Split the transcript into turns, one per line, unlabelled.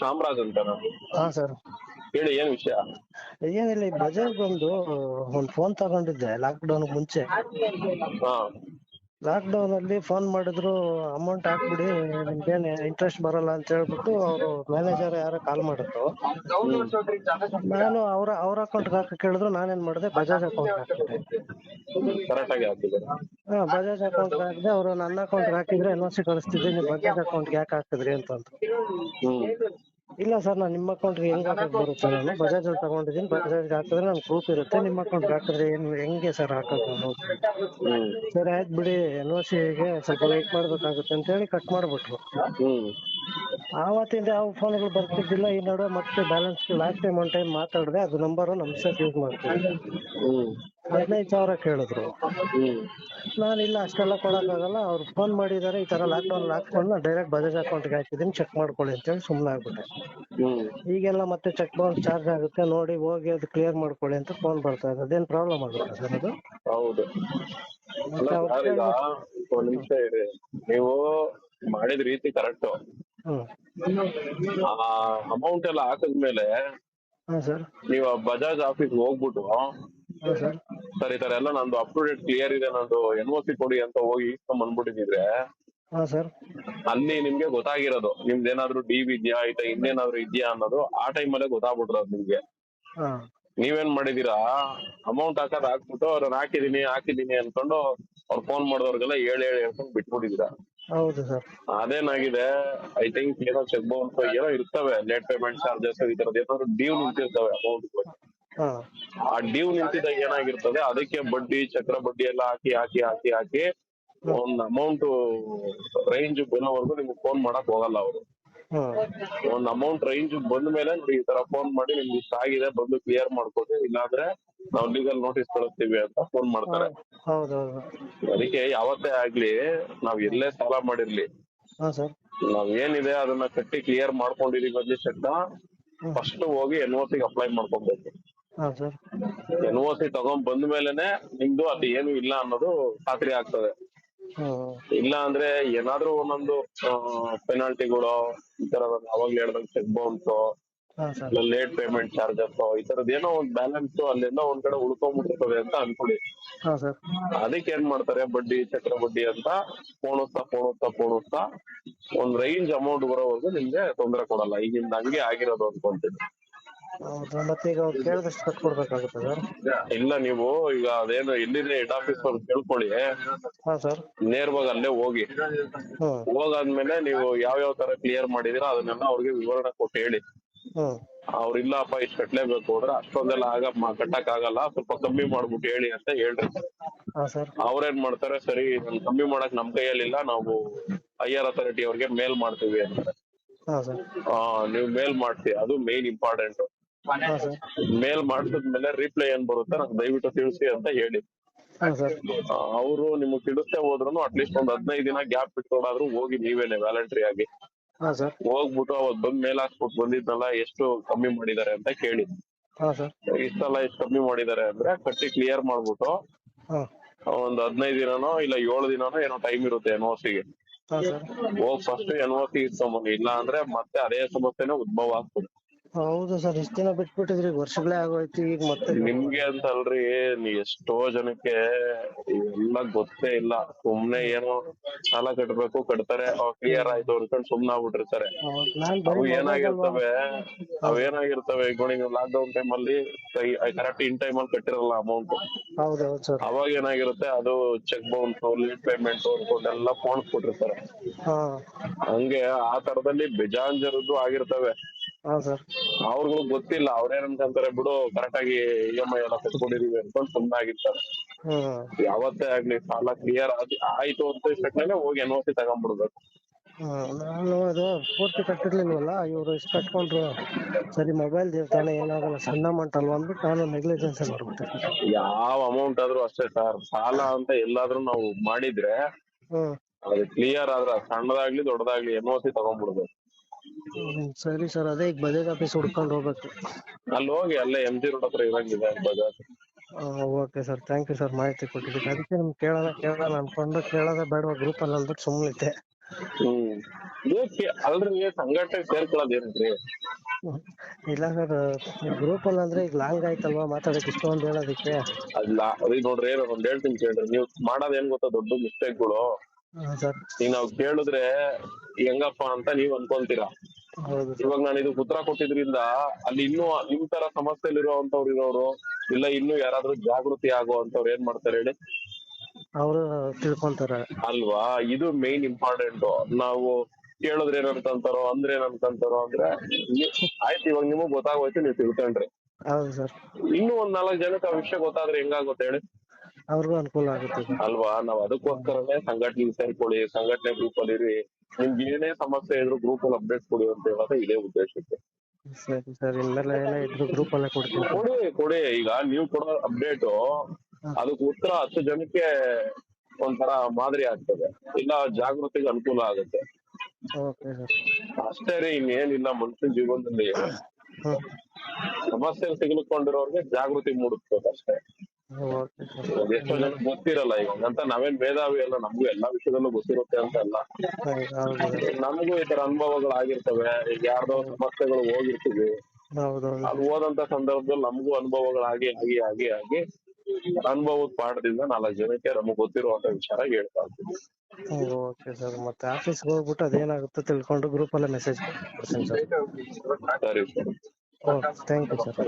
ಚಾಮರಾಜ್ ಅಂತ ನಾನು.
ಹಾ ಸರ್.
ಹೇಳಿ ಏನ್ ವಿಷಯ?
ಏನಿಲ್ಲ ಈ ಬಜಾಜ್ ಒಂದು ಒಂದ್ ಫೋನ್ ತಗೊಂಡಿದ್ದೆ ಲಾಕ್ ಡೌನ್ ಮುಂಚೆ.
ಹಾ.
ಲಾಕ್ ಡೌನ್ ಅಲ್ಲಿ ಫೋನ್ ಮಾಡಿದ್ರು ಅಮೌಂಟ್ ಹಾಕ್ಬಿಡಿ ನಿಮ್ಗೇನು ಇಂಟ್ರೆಸ್ಟ್ ಬರಲ್ಲ ಅಂತ ಹೇಳ್ಬಿಟ್ಟು ಅವರು ಮ್ಯಾನೇಜರ್ ಯಾರೋ ಕಾಲ್ ಮಾಡಿದ್ರು. ನಾನು ಅವರ ಅವ್ರ ಅಕೌಂಟ್ ಹಾಕಕ್ ಕೇಳಿದ್ರು ನಾನೇನ್ ಮಾಡಿದೆ ಬಜಾಜ್ ಅಕೌಂಟ್ ಹಾಕಿದೆ
ಕರೆಕ್ಟ್ ಆಗಿ ಹಾಕಿದ್ದಾರೆ?
ಹಾ ಬಜಾಜ್ ಅಕೌಂಟ್ ಹಾಕಿದೆ ಅವರು ನನ್ನ ಅಕೌಂಟ್ ಹಾಕಿದ್ರೆ ಎನ್ ಸಿ ಕಳಿಸ್ತಿದ್ದೆ ನೀವು ಬಜಾಜ್ ಅಕೌಂಟ್ ಯಾಕೆ ಹಾಕಿದ್ರಿ
ಹ್ಮ್.
ಇಲ್ಲ ಸರ್, ನಾನು ನಿಮ್ಮ ಅಕೌಂಟ್ಗೆ ಹೆಂಗ್ ಹಾಕಕ್ ಬರುತ್ತೆ? ನಾನು ಬಜಾಜ್ ಅಲ್ಲಿ ತಗೊಂಡಿದ್ದೀನಿ ಬಜಾಜ್ ಹಾಕಿದ್ರೆ ನನ್ ಪ್ರೂಫ್ ಇರುತ್ತೆ, ನಿಮ್ಮ ಅಕೌಂಟ್ ಹಾಕಿದ್ರೆ ಏನು, ಹೆಂಗೆ ಸರ್ ಹಾಕೋದು ನಾನು ಸರ್, ಆಯ್ತು ಬಿಡಿ, ಎನ್ ಒ ಸಿಗೆ ಸ್ವಲ್ಪ ವೇಟ್ ಮಾಡ್ಬೇಕಾಗುತ್ತೆ ಅಂತ ಹೇಳಿ ಕಟ್ ಮಾಡ್ಬಿಟ್ರು ಆವತ್ತಿಂದ ಯಾವ ಫೋನ್ಗಳು ಬರ್ತಿದ್ದಿಲ್ಲ ಈ ನಡುವೆ ಮತ್ತೆ balance last time one time ಮಾತಾಡಿದೆ ಅದು ನಂಬರ್ ನಮ್ ಸರ್ ಯೂಸ್ ಮಾಡ್ತೀನಿ
ಹ್ಮ್
ಹದಿನೈದು ಸಾವಿರ ಕೇಳಿದ್ರು. ನಾನು ಇಲ್ಲ ಅಷ್ಟೆಲ್ಲ ಕೊಡೋಕ್ಕಾಗಲ್ಲ ಅವ್ರು ಫೋನ್ ಮಾಡಿದ್ದಾರೆ ಈ ತರ ಲಾಕ್ ಡೌನ್ ಹಾಕೊಂಡು ಡೈರೆಕ್ಟ್ ಬಜಾಜ್ ಅಕೌಂಟ್ಗೆ ಹಾಕಿದ್ದೀನಿ ಚೆಕ್ ಮಾಡ್ಕೊಳ್ಳಿ ಅಂತೇಳಿ ಸುಮ್ಮನೆ ಆಗ್ಬಿಟ್ಟೆ. ಈಗೆಲ್ಲ ಮತ್ತೆ ಚೆಕ್ ಬೌನ್ಸ್ ಚಾರ್ಜ್ ಆಗುತ್ತೆ ನೋಡಿ ಹೋಗಿ ಅದು ಕ್ಲಿಯರ್ ಮಾಡ್ಕೊಳ್ಳಿ ಅಂತ ಫೋನ್ ಬರ್ತಾ ಇದೆ. ಅದೇನ್ ಪ್ರಾಬ್ಲಮ್ ಆಗುತ್ತೆ ಸರ್ ಅದು?
ಹೌದು. ಒಂದ್ ನಿಮಿಷ ಇರಿ. ನೀವು ಮಾಡಿದ ರೀತಿ ಕರೆಕ್ಟ್
ಹ್ಮ್.
ಆ ಅಮೌಂಟ್ ಎಲ್ಲ ಹಾಕಿದ್ಮೇಲೆ
ಹಾ ಸರ್
ನೀವು ಬಜಾಜ್ ಆಫೀಸ್ ಹೋಗ್ಬಿಟ್ಟು
ಹಾ ಸರ್
ಸರ್ ಈ ತರ ಎಲ್ಲ ನಂದು ಅಪ್ ಟು ಡೇಟ್ ಕ್ಲಿಯರ್ ಇದೆ. ನಂದು ಎನ್ ಸಿ ಕೊಡಿ ಅಂತ ಹೋಗಿ ಇಸ್ಕೊಂಡ್ ಬಂದ್ಬಿಟ್ಟಿದ್ರೆ
ಹಾ ಸರ್
ಅಲ್ಲಿ ನಿಮ್ಗೆ ಗೊತ್ತಾಗಿರೋದು. ನಿಮ್ದು ಏನಾದ್ರು ಡಿ ಇದೆಯಾ ಆಯ್ತಾ ಇನ್ನೇನಾದ್ರು ಇದ್ಯಾ ಅನ್ನೋದು ಆ ಟೈಮ್ ಅಲ್ಲೇ ಗೊತ್ತಾಗ್ಬಿಟ್ಟಿರೋದು ನಿಮ್ಗೆ.
ಹಾ.
ನೀವೇನ್ ಮಾಡಿದೀರಾ ಅಮೌಂಟ್ ಹಾಕೋದ್ ಹಾಕ್ಬಿಟ್ಟು ಅವ್ರನ್ನ ಹಾಕಿದೀನಿ ಹಾಕಿದೀನಿ ಅನ್ಕೊಂಡು ಅವ್ರು ಫೋನ್ ಮಾಡಿದವ್ರಿಗೆಲ್ಲ ಹೇಳಿ ಹೇಳಿ ಹೇಳ್ಕೊಂಡು ಬಿಟ್ಬಿಟ್ಟಿದೀರಾ
ಹೌದು ಸರ್.
ಅದೇನಾಗಿದೆ ಐ ಥಿಂಕ್ ಏನೋ ಚೆಕ್ ಬೌನ್ಸ್ ಏನೋ ಇರ್ತವೆ ಲೇಟ್ ಪೇಮೆಂಟ್ ಚಾರ್ಜಸ್ ಈ ತರದ್ ಏನಾದ್ರು ಡ್ಯೂ ನಿಂತಿರ್ತವೆ ಅಮೌಂಟ್
ಹಾ.
ಆ ಡ್ಯೂ ನಿಂತಿದ್ದಾಗ ಏನಾಗಿರ್ತದೆ ಅದಕ್ಕೆ ಬಡ್ಡಿ ಚಕ್ರ ಬಡ್ಡಿ ಎಲ್ಲ ಹಾಕಿ ಹಾಕಿ ಹಾಕಿ ಹಾಕಿ ಒಂದ್ ಅಮೌಂಟ್ ರೇಂಜ್ ಬರೋವರೆಗೂ ನಿಮ್ಗೆ ಫೋನ್ ಮಾಡಕ್ ಹೋಗಲ್ಲ ಅವರು. ಒಂದ್ ಅಮೌಂಟ್ ರೇಂಜ್ ಬಂದ ಮೇಲೆ ನೋಡಿ ಈ ತರ ಫೋನ್ ಮಾಡಿ ನಿಮ್ಗೆ ಇಷ್ಟ ಆಗಿದೆ ಬಂದು ಕ್ಲಿಯರ್ ಮಾಡ್ಕೊಡಿ. ಇಲ್ಲಾಂದ್ರೆ ನಾವು ಲೀಗಲ್ ನೋಟಿಸ್ ಕಳಿಸ್ತೀವಿ ಅಂತ ಫೋನ್ ಮಾಡ್ತಾರೆ.
ಹೌದೌದು.
ಅದಕ್ಕೆ ಯಾವತ್ತೇ ಆಗ್ಲಿ ನಾವ್ ಎಲ್ಲೇ ಸಾಲ ಮಾಡಿರ್ಲಿ.
ಹಾ ಸರ್
ನಾವ್ ಏನಿದೆ ಅದನ್ನ ಕಟ್ಟಿ ಕ್ಲಿಯರ್ ಮಾಡ್ಕೊಂಡಿದೀವಿ ಶಕ್ತ ಫಸ್ಟ್ ಹೋಗಿ ಎನ್ ಓ ಸಿಗೆ ಅಪ್ಲೈ ಮಾಡ್ಕೊಬೇಕು.
ಹಾ ಸರ್
ಎನ್ ಓ ಸಿ ತಗೊಂಡ್ ಬಂದ ಮೇಲೆನೆ ನಿಮ್ದು ಅದು ಏನು ಇಲ್ಲ ಅನ್ನೋದು ಖಾತ್ರಿ ಆಗ್ತದೆ. ಇಲ್ಲ ಅಂದ್ರೆ ಏನಾದ್ರೂ ಒಂದೊಂದು ಪೆನಾಲ್ಟಿಗಳು ಈ ತರ ಅವಾಗ್ಲೇ ಹೇಳ್ದಂಗೆ cheque bounce late payment charges ಈ ತರದ್ ಏನೋ ಒಂದ್ ಬ್ಯಾಲೆನ್ಸ್ ಅಲ್ಲಿಂದ ಒಂದ್ ಕಡೆ ಉಳ್ಕೊಂಡ್ಬಿಡ್ತದೆ ಅಂತ ಅನ್ಕೊಳ್ಳಿ. ಅದಕ್ಕೆ ಏನ್ ಮಾಡ್ತಾರೆ ಬಡ್ಡಿ ಚಕ್ರ ಬಡ್ಡಿ ಅಂತ ಪೋಣಿಸ್ತಾ ಪೋಣಿಸ್ತಾ ಪೋಣಿಸ್ತಾ ಒಂದ್ ರೇಂಜ್ ಅಮೌಂಟ್ ಬರೋವರೆಗೂ ನಿಮ್ಗೆ ತೊಂದರೆ ಕೊಡಲ್ಲ. ಈಗಿಂದ ಹಂಗೆ ಆಗಿರೋದು ಅನ್ಕೊಂತೀನಿ.
ಹೌದಾ ಮತ್ತೆ ಈಗ ಅವ್ರು ಕೇಳಿದಷ್ಟು ಕಟ್ಕೊಡ್ಬೇಕಾಗುತ್ತೆ ಸರ್
ಇಲ್ಲ ನೀವು ಈಗ ಅದೇನು ಎಲ್ಲಿದೆ ಹೆಡ್ ಆಫೀಸ್ ಅವ್ರು ಕೇಳ್ಕೊಳ್ಳಿ.
ಹಾ ಸರ್
ನೇರವಾಗಿ ಅಲ್ಲೇ ಹೋಗಿ.
ಹ್ಮ್
ಹೋಗಾದ್ಮೇಲೆ ನೀವು ಯಾವ ಯಾವ ತರ ಕ್ಲಿಯರ್ ಮಾಡಿದೀರಾ ಅದನ್ನೆಲ್ಲ ಅವ್ರಿಗೆ ವಿವರಣೆ ಕೊಟ್ಟು ಹೇಳಿ.
ಹ್ಮ್
ಅವ್ರು ಇಲ್ಲಪ್ಪ ಇಷ್ಟು ಕಟ್ಲೇಬೇಕು ಅಂದ್ರೆ ಅಷ್ಟೊಂದೆಲ್ಲ ಆಗ ಮ- ಕಟ್ಟಕ್ ಆಗಲ್ಲ ಸ್ವಲ್ಪ ಕಮ್ಮಿ ಮಾಡ್ಬಿಟ್ಟು ಹೇಳಿ ಅಂತ ಹೇಳ್ರಿ.
ಹಾ ಸರ್
ಅವ್ರೇನ್ ಮಾಡ್ತಾರೆ ಸರಿ ಕಮ್ಮಿ ಮಾಡಕ್ ನಮ್ ಕೈಯಲ್ಲಿಲ್ಲ ನಾವು ಹೈಯರ್ ಅಥಾರಿಟಿ ಅವ್ರಿಗೆ ಮೇಲ್ ಮಾಡ್ತೀವಿ ಅಂತ.
ಹಾ ಸರ್
ಆ, ನೀವು ಮೇಲ್ ಮಾಡ್ತೀವಿ ಅದು ಮೇನ್ ಇಂಪಾರ್ಟೆಂಟ್
ಹಾ ಸರ್
ಮೇಲ್ ಮಾಡಿದ್ಮೇಲೆ ರಿಪ್ಲೈ ಏನ್ ಬರುತ್ತೆ ನಂಗೆ ದಯವಿಟ್ಟು ತಿಳಿಸಿ ಅಂತ ಹೇಳಿ.
ಹಾ ಸರ್
ಅವರು ನಿಮಗೆ ತಿಳಿಸ್ತೆ ಹೋದ್ರು ಅಟ್ಲೀಸ್ಟ್ ಒಂದ್ ಹದಿನೈದು ದಿನ ಗ್ಯಾಪ್ ಬಿಟ್ಕೊಂಡಾದ್ರೂ ಹೋಗಿ ನೀವೇನೆ ವ್ಯಾಲಂಟ್ರಿ ಆಗಿ.
ಹಾ ಸರ್
ಹೋಗ್ಬಿಟ್ಟು ಅವತ್ ಬಂದ್ ಮೇಲ್ ಹಾಕ್ಬಿಟ್ಟು ಬಂದಿದ್ನಲ್ಲ ಎಷ್ಟು ಕಮ್ಮಿ ಮಾಡಿದ್ದಾರೆ ಅಂತ ಕೇಳಿ.
ಹಾ ಸರ್
ಇಷ್ಟೆಲ್ಲ ಎಷ್ಟು ಕಮ್ಮಿ ಮಾಡಿದ್ದಾರೆ ಅಂದ್ರೆ ಕಟ್ಟಿ ಕ್ಲಿಯರ್ ಮಾಡ್ಬಿಟ್ಟು
ಹಾ.
ಒಂದ್ ಹದಿನೈದು ದಿನನೋ ಇಲ್ಲ ಏಳು ದಿನನೋ ಏನೋ ಟೈಮ್ ಇರುತ್ತೆ ಎನ್ ಓ
ಹಾ ಸರ್
ಹೋಗ್ ಫಸ್ಟ್ ಎನ್ ಓ ಸಿ ಇಲ್ಲ ಅಂದ್ರೆ ಮತ್ತೆ ಅದೇ ಸಮಸ್ಯೆನೇ ಉದ್ಭವ ಆಗ್ತದೆ.
ಹೌದು ಸರ್ ಇಷ್ಟ ದಿನ ಬಿಟ್ಬಿಟ್ಟಿದ್ರಿ ವರ್ಷಗಳೇ ಆಗೋಯ್ತು ಈಗ ಮತ್ತೆ
ನಿಮ್ಗೆ ಅಂತ ಅಲ್ರಿ ನೀ ಎಷ್ಟೋ ಜನಕ್ಕೆ ಎಲ್ಲ ಗೊತ್ತೇ ಇಲ್ಲ. ಸುಮ್ನೆ ಏನೋ ಸಾಲ ಕಟ್ಬೇಕು ಕಟ್ತಾರೆ ಕ್ಲಿಯರ್ ಆಯ್ತು ಅನ್ಕೊಂಡ್ ಸುಮ್ನೆ ಆಗ್ಬಿಟ್ಟಿರ್ತಾರೆ.
ನಾನ್
ಅವು
ಬರೀ
ಏನಾಗಿರ್ತವೆ ಅವ್ ಏನಾಗಿರ್ತವೆ ಈಗ ನೀವು ಲಾಕ್ ಡೌನ್ ಟೈಮ್ ಅಲ್ಲಿ ಕರೆಕ್ಟ್ ಇನ್ ಟೈಮ್ ಅಲ್ಲಿ ಕಟ್ಟಿರಲ್ಲ ಅಮೌಂಟ್
ಸರ್.
ಅವಾಗ ಏನಾಗಿರುತ್ತೆ ಅದು ಚೆಕ್ ಬೌನ್ಸ್ ಲೇಟ್ ಪೇಮೆಂಟ್ ಅನ್ಕೊಂಡೆಲ್ಲ ಫೋನ್ ಕೊಟ್ಟಿರ್ತಾರೆ.
ಹಾ.
ಹಂಗೆ ಆ ತರದಲ್ಲಿ ಬೇಜಾನ್ ಜನದ್ದು ಆಗಿರ್ತವೆ.
ಹಾ ಸರ್
ಅವ್ರಿಗೂ ಗೊತ್ತಿಲ್ಲ ಅವ್ರೇನ್ ಅನ್ಕೊಂತಾರೆ ಬಿಡು ಕರೆಕ್ಟ್ ಆಗಿ ಇ ಎಂ ಐ ಎಲ್ಲ ಕಟ್ಕೊಂಡಿದೀವಿ ಅನ್ಕೊಂಡ್ ಸುಮ್ನಾಗಿರ್ತಾರೆ.
ಹ್ಮ್
ಯಾವತ್ತೇ ಆಗ್ಲಿ ಸಾಲ ಕ್ಲಿಯರ್ ಆಯ್ತು ಅಂತ ತಕ್ಷಣ ಹೋಗಿ ಎನ್ ಓ ಸಿ ತಗೊಂಡ್ಬಿಡ್ಬೇಕು.
ಹ್ಮ್ ನಾನು ಅದು ಪೂರ್ತಿ ಕಟ್ಟಿರ್ಲಿಲ್ವಲ್ಲ ಇವ್ರು ಇಷ್ಟು ಕಟ್ಕೊಂಡ್ರು ಸರಿ ಮೊಬೈಲ್ ದೇವ್ತಾನೆ ಏನಾಗಲ್ಲ ಸಣ್ಣ ಅಮೌಂಟ್ ಅಲ್ವಾ ಅಂದ್ಬಿಟ್ಟು ನಾನು ನೆಗ್ಲಿಜೆನ್ಸ್ ಮಾಡ್ಬಿಟ್ಟೆ.
ಯಾವ ಅಮೌಂಟ್ ಆದ್ರೂ ಅಷ್ಟೇ ಸರ್ ಸಾಲ ಅಂತ ಎಲ್ಲಾದ್ರೂ ನಾವು ಮಾಡಿದ್ರೆ
ಹ್ಮ್
ಅದು ಕ್ಲಿಯರ್ ಆದ್ರೆ ಸಣ್ಣದಾಗ್ಲಿ ದೊಡ್ಡದಾಗ್ಲಿ ಎನ್ ಓ ಸಿ ತಗೊಂಡ್ಬಿಡ್ಬೇಕು.
ಸರಿ ಸರ್ ಅದೇ ಈಗ ಬಜಾಜ್ ಆಫೀಸ್ ಹುಡ್ಕೊಂಡು ಹೋಗ್ಬೇಕು.
ಅಲ್ಲಿ ಹೋಗಿ ಅಲ್ಲೇ ಎಂ ಜಿ ರೋಡ್ ಹತ್ರ ಇರಂಗಿದೆ Bajaj.
Okay sir thank you sir ಮಾಹಿತಿ ಕೊಟ್ಟಿದ್ದಕ್ಕೆ. ಅದಕ್ಕೆ ನಿಮ್ಗೆ ಕೇಳೋಣ ಕೇಳೋಣ ಅನ್ಕೊಂಡು ಕೇಳೋದ ಬೇಡವಾ ಗ್ರೂಪ್ ಅಲ್ಲಿ ಅಂದ್ಬಿಟ್ಟು ಸುಮ್ಮನಿದ್ದೆ
ಹ್ಮ್ ಏಕೆ ಅಲ್ರಿ ಸಂಘಟನೆ ಸೇರ್ಕೊಳ್ಳೋದೇನ್ರಿ
ಇಲ್ಲ ಸರ್ ಗ್ರೂಪ್ ಅಲ್ಲಿ ಅಂದ್ರೆ ಈಗ ಲಾಂಗ್ ಆಯ್ತಲ್ವಾ ಮಾತಾಡಕ್ ಇಷ್ಟೊಂದ್ ಹೇಳೋದಕ್ಕೆ
ಅಲ್ಲ ಅದೇ ನೋಡ್ರಿ ಏನು ಒಂದ್ ಹೇಳ್ತೀನಿ ಕೇಳ್ರಿ ನೀವು ಮಾಡೋದ್ ಏನ್ ಗೊತ್ತಾ ದೊಡ್ಡ ಮಿಸ್ಟೇಕ್ಗಳು
ಸರ್.
ಈಗ ನಾವ್ ಕೇಳಿದ್ರೆ ಹೆಂಗಪ್ಪ ಅಂತ ನೀವ್ ಅನ್ಕೊಂತೀರಾ ಇವಾಗ ನಾನು ಇದಕ್ಕೆ ಉತ್ತರ ಕೊಟ್ಟಿದ್ರಿಂದ ಅಲ್ಲಿ ಇನ್ನೂ ನಿಮ್ ತರ ಸಮಸ್ಯೆಲಿರುವಂತವ್ರು ಇರೋರು ಇಲ್ಲ ಇನ್ನೂ ಯಾರಾದ್ರೂ ಜಾಗೃತಿ ಆಗುವಂತವ್ರು ಏನ್ ಮಾಡ್ತಾರೆ ಹೇಳಿ?
ಅವರು ತಿಳ್ಕೊಂತಾರೆ.
ಅಲ್ವಾ? ಇದು ಮೇನ್ ಇಂಪಾರ್ಟೆಂಟ್ ನಾವು ಕೇಳಿದ್ರೆ ಏನ್ ಅನ್ಕಂತಾರೋ ಅಂದ್ರೆ ಏನ್ ಅನ್ಕಂತಾರೋ ಅಂದ್ರೆ ಆಯ್ತು ಇವಾಗ ನಿಮಗ್ ಗೊತ್ತಾಗೋಯ್ತು ನೀವು ತಿಳ್ಕೊಂಡ್ರಿ.
ಹೌದು ಸರ್.
ಇನ್ನೂ ಒಂದ್ ನಾಲ್ಕು ಜನಕ್ಕೆ ಆ ವಿಷಯ ಗೊತ್ತಾದ್ರೆ ಹೆಂಗಾಗುತ್ತೆ ಹೇಳಿ?
ಅವ್ರಿಗೂ ಅನುಕೂಲ ಆಗುತ್ತೆ
ಅಲ್ವಾ? ನಾವ್ ಅದಕ್ಕೋಸ್ಕರನೇ ಸಂಘಟನೆ ಸೇರ್ಕೊಳ್ಳಿ ಸಂಘಟನೆ ಗ್ರೂಪ್ ಅಲ್ಲಿ ಇರಿ. ನಿಮ್ಗೆ ಏನೇ ಸಮಸ್ಯೆ ಇದ್ರು ಗ್ರೂಪ್ ಅಲ್ಲಿ ಅಪ್ಡೇಟ್ ಕೊಡಿ ಅಂತ ಹೇಳೋದು ಇದೇ ಉದ್ದೇಶಕ್ಕೆ.
ಸರಿ ಸರ್ ಇನ್ಮೇಲೆ ಏನೇ ಇದ್ರು ಗ್ರೂಪ್ ಅಲ್ಲೇ ಕೊಡ್ತೀನಿ
ಕೊಡಿ ಕೊಡಿ ಈಗ ನೀವು ಕೊಡೋ ಅಪ್ಡೇಟ್ ಅದಕ್ಕೆ ಉತ್ತರ ಹತ್ತು ಜನಕ್ಕೆ ಒಂಥರ ಮಾದರಿ ಆಗ್ತದೆ. ಇಲ್ಲ ಜಾಗೃತಿಗೆ ಅನುಕೂಲ ಆಗುತ್ತೆ.
Okay sir.
ಅಷ್ಟೇ ರೀ ಇನ್ನೇನಿಲ್ಲ ಮನುಷ್ಯನ ಜೀವನದಲ್ಲಿ.
ಹ್ಮ್
ಸಮಸ್ಯೆ ತೆಗೆದುಕೊಂಡಿರೋರ್ಗೆ ಜಾಗೃತಿ ಮೂಡಿಸ್ಬೇಕು ಅಷ್ಟೇ. ಎಷ್ಟೋ ಜನ ಗೊತ್ತಿರಲ್ಲ ಈಗ ಅಂತ ನಾವೇನ್ ಭೇದಾವಿ ಅಲ್ಲ ನಮಗೂ ಎಲ್ಲಾ ವಿಷಯದಲ್ಲೂ ಗೊತ್ತಿರುತ್ತೆ ಅಂತ ಅಲ್ಲ. ನಮಗೂ ಈ ತರ ಅನುಭವಗಳಾಗಿರ್ತವೆ ಈಗ ಯಾರ್ದೋ ಸಮಸ್ಯೆಗಳು ಹೋಗಿರ್ತೀವಿ.
ಅದು
ಅಲ್ಲಿ ಹೋದಂತ ಸಂದರ್ಭದಲ್ಲಿ ನಮಗೂ ಅನುಭವಗಳಾಗಿ ಆಗಿ ಆಗಿ ಆಗಿ ಅನುಭವದ ಪಾಠದಿಂದ ನಾಲ್ಕು ಜನಕ್ಕೆ ನಮಗ್ ಗೊತ್ತಿರುವಂತ ವಿಚಾರ ಹೇಳ್ತಾ ಇದ್ದೀವಿ
ಓಕೆ ಸರ್ ಮತ್ತೆ ಆಫೀಸ್ ಹೋಗ್ಬಿಟ್ಟು ಅದೇನಾಗುತ್ತೋ ತಿಳ್ಕೊಂಡು ಗ್ರೂಪ್ ಅಲ್ಲೇ ಮೆಸೇಜ್ ಕೊಡ್ತೀನಿ ಸರ್
ಸರಿ ಸರ್
ಥ್ಯಾಂಕ್ ಯು ಸರ್.